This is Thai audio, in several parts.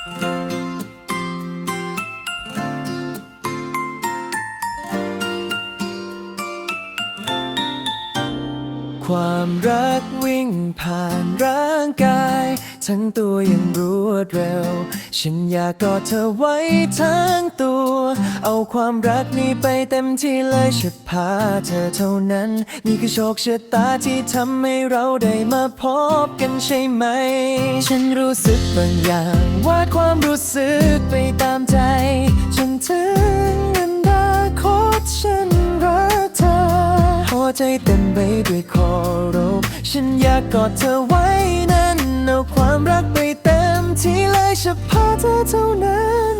ความรักวิ่งผ่านร่างกาย ทั้งตัวยังรวดเร็ว ฉันอยากกอดเธอไว้ทั้งตัว เอาความรักนี้ไปเต็มที่เลยฉันพาเธอเท่านั้น นี่คือโชคชะตาที่ทำให้เราได้มาพบกันใช่ไหม ฉันรู้สึกบางอย่างวาดความรู้สึกไปตามใจ จนถึงอนาคตฉันรักเธอ หัวใจเต็มไปด้วยขอรบฉันอยากกอดเธอไว้นั้นเอาความรักไปเต็มที่เลยเฉพาเธอเท่านั้น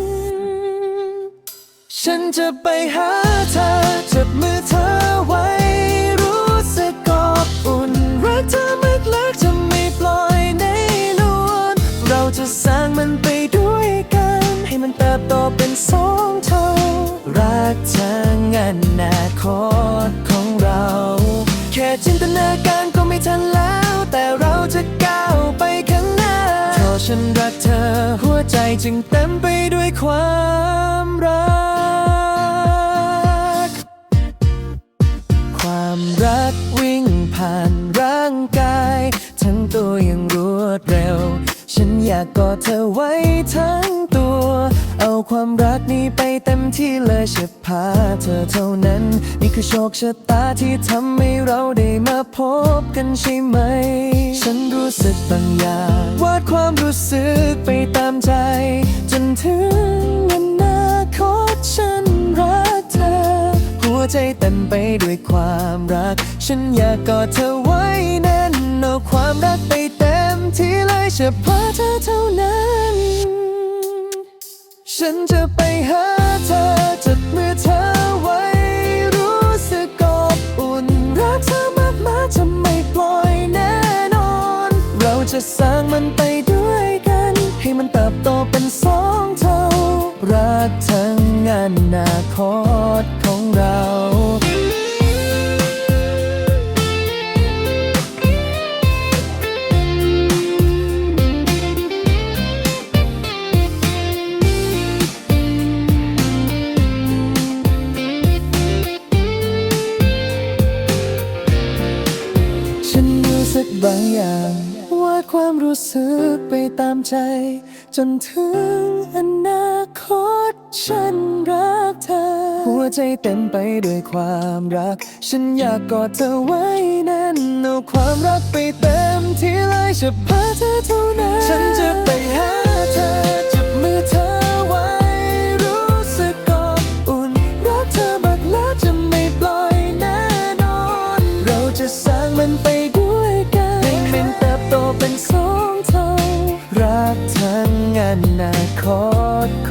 ฉันจะไปหาเธอจับมือเธอไว้ รู้สึกกอบอุ่น รักเธอมากลักจะไม่ปล่อยในนวลเราจะสร้างมันไปด้วยกัน ให้มันเติบโตเป็นสองเท่า รักทางอนาคตของเรา แค่จินตนาการก็ไม่ทันแล้ว แต่เราจะก้าวไปข้างหน้าเพราะฉันรักเธอหัวใจจึงเต็มไปด้วยความรัก ความรักวิ่งผ่านร่างกาย ทั้งตัวยังรวดเร็ว ฉันอยากกอดเธอไว้ทั้งตัว เอาความรักนี้ไปเต็มที่เลยฉันพาเธอเท่านั้น นี่คือโชคชะตาที่ทำให้เราได้มาพบกันใช่ไหม ฉันรู้สึกบางอย่างวาดความรู้สึกไปตามใจ จนถึง ใจเต็มไปด้วยความรัก ฉันอยากกอดเธอไว้แน่นเอาความรักไปเต็มที่เลยเฉพาะเธอเท่านั้น ฉันจะไปหาเธอจับมือเธอไว้ รู้สึกกอบอุ่น รักเธอมากมากๆจะไม่ปล่อยแน่นอน เราจะสร้างมันไปด้วยกัน ให้มันเติบโตเป็นสองเท่า รักทั้งอนาคตของเรา สึกบางอย่างว่าความรู้สึกไปตามใจ จนถึงอนาคตฉันรักเธอ หัวใจเต็มไปด้วยความรัก ฉันอยากกอดเธอไว้แน่นเอาความรักไปเต็มที่เลยเฉพาะเธอเท่านั้น ฉันจะไปหาเธอ เป็นสองเท่ารักทั้งอนาคต